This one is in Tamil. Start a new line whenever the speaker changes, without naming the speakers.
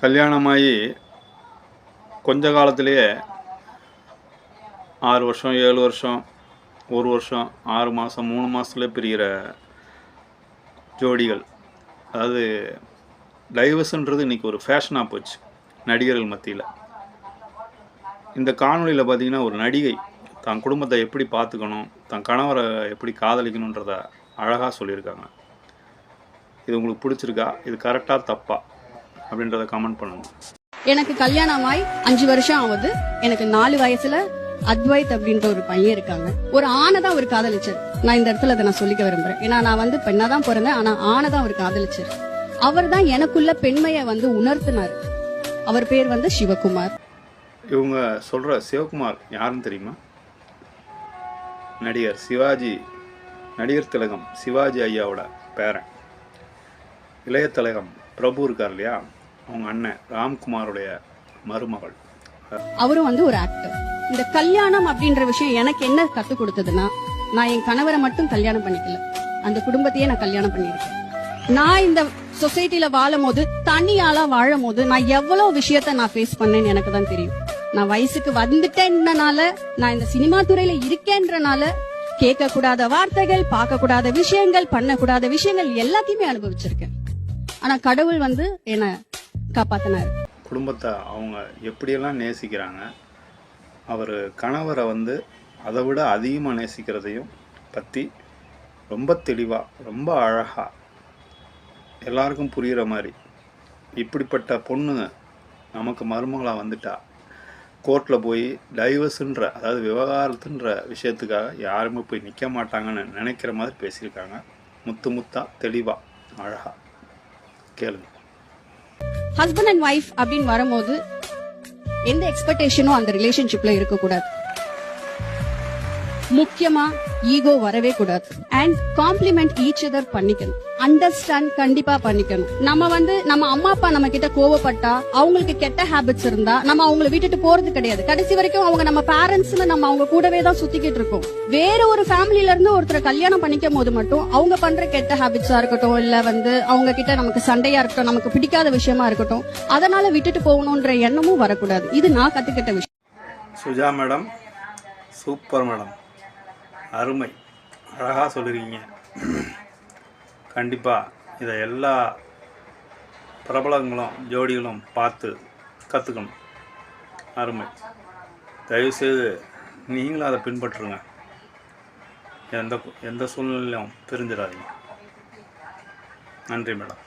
கல்யாணமாகி கொஞ்ச காலத்திலேயே ஆறு வருஷம் ஏழு வருஷம் ஒரு வருஷம் ஆறு மாதம் மூணு மாதத்துல பிரிகிற ஜோடிகள். அதாவது டைவர்ஸுன்றது இன்றைக்கி ஒரு ஃபேஷனாக போச்சு நடிகர்கள் மத்தியில். இந்த காணொலியில் பார்த்திங்கன்னா ஒரு நடிகை தன் குடும்பத்தை எப்படி பார்த்துக்கணும் தன் கணவரை எப்படி காதலிக்கணுன்றத அழகாக சொல்லியிருக்காங்க. இது உங்களுக்கு பிடிச்சிருக்கா? இது கரெக்டாக தப்பா? அப்படின்றத கமெண்ட் பண்ணுங்க
எனக்கு கல்யாணமாய் அஞ்சு வருஷம் ஆகுது. எனக்கு நாலு வயசுல அத்வைத் அப்படின்ற ஒரு பையன் இருக்காங்க. ஒரு ஆணை தான் அவர் காதலிச்சார். நான் இந்த இடத்துல அதை நான் சொல்லிக்க விரும்புறேன். ஏன்னா நான் வந்து பெண்ணா தான் பிறந்தேன். ஆனா ஆணை தான் அவர் காதலிச்சார். அவர் தான் எனக்குள்ள பெண்மையை வந்து உணர்த்தினார். அவர் பேர் வந்து சிவகுமார்.
இவங்க சொல்கிற சிவகுமார் யாருன்னு தெரியுமா? நடிகர் சிவாஜி நடிகர் திலகம் சிவாஜி ஐயாவோட பேரன். இளைய திலகம் பிரபு இருக்கார் இல்லையா? அவங்க அண்ணன் ராம்குமாருடைய மருமகள்.
அவரும் வந்து ஒரு ஆக்டர் இந்த கல்யாணம் அப்படின்ற விஷயம் எனக்கு என்ன கத்து கொடுத்ததுன்னா நான் என் கணவரை மட்டும் கல்யாணம் பண்ணிக்கல. அந்த குடும்பத்தையே நான் கல்யாணம் பண்ணிருக்கேன் நான் இந்த சொசைட்டில வாழும் போது தனியாலா வாழும் போது நான் எவ்வளவு விஷயத்த நான் ஃபேஸ் பண்ணேன்னு எனக்கு தான் தெரியும். நான் வயசுக்கு வந்துட்டேன்றனால நான் இந்த சினிமா துறையில இருக்கேன்றனால கேட்க கூடாத வார்த்தைகள் பார்க்க கூடாத விஷயங்கள் பண்ணக்கூடாத விஷயங்கள் எல்லாத்தையுமே அனுபவிச்சிருக்கேன். ஆனா கடவுள் வந்து என்ன காப்பாத்தினாரு.
குடும்பத்தை அவங்க எப்படியெல்லாம் நேசிக்கிறாங்க அவர் கணவரை வந்து அதை விட அதிகமாக நேசிக்கிறதையும் பற்றி ரொம்ப தெளிவாக ரொம்ப அழகாக எல்லாருக்கும் புரிகிற மாதிரி இப்படிப்பட்ட பொண்ணு நமக்கு மருமகளாக வந்துட்டா கோர்ட்டில் போய் டைவர்ஸுன்ற அதாவது விவகாரத்துன்ற விஷயத்துக்காக யாருமே போய் நிற்க மாட்டாங்கன்னு நினைக்கிற மாதிரி பேசியிருக்காங்க. முத்து முத்தாக தெளிவாக அழகாக கேளுங்க.
ஹஸ்பண்ட் அண்ட் ஒய்ஃப் அப்படின்னு வரும்போது எந்த எக்ஸ்பெக்டேஷனும் அந்த ரிலேஷன்ஷிப்ல இருக்கக்கூடாது. முக்கியமா ஈகோ வரவே கூடாது. அண்ட் காம்ப்ளிமெண்ட் ஈச் அதர் பண்ணிக்கணும். அண்டர்ஸ்டாண்ட் கண்டிப்பா பண்ணிக்கணும். நம்ம வந்து நம்ம அம்மா அப்பா நம்ம கிட்ட கோவப்பட்டா அவங்களுக்கு கெட்ட ஹாபிட்ஸ் இருந்தா நம்ம அவங்கள விட்டுட்டு போறது கிடையாது. கடைசி வரைக்கும் அவங்க நம்ம பேரண்ட்ஸ் நம்ம அவங்க கூடவே தான் சுத்திக்கிட்டு இருக்கோம். வேற ஒரு ஃபேமிலில இருந்து ஒருத்தரை கல்யாணம் பண்ணிக்கும் போது மட்டும் அவங்க பண்ற கெட்ட ஹேபிட்ஸா இருக்கட்டும் இல்ல வந்து அவங்க கிட்ட நமக்கு சண்டையா இருக்கட்டும் நமக்கு பிடிக்காத விஷயமா இருக்கட்டும் அதனால விட்டுட்டு போகணுன்ற எண்ணமும் வரக்கூடாது. இது நான் கத்துக்கிட்ட விஷயம்.
Suja madam super madam. அருமை. அழகாக சொல்லுறீங்க கண்டிப்பாக இதை எல்லா பிரபலங்களும் ஜோடிகளும் பார்த்து கற்றுக்கணும் அருமை. தயவுசெய்து நீங்களும் அதை பின்பற்றுங்க. எந்த எந்த சூழ்நிலையும் பிரிஞ்சிடாதீங்க. நன்றி மேடம்.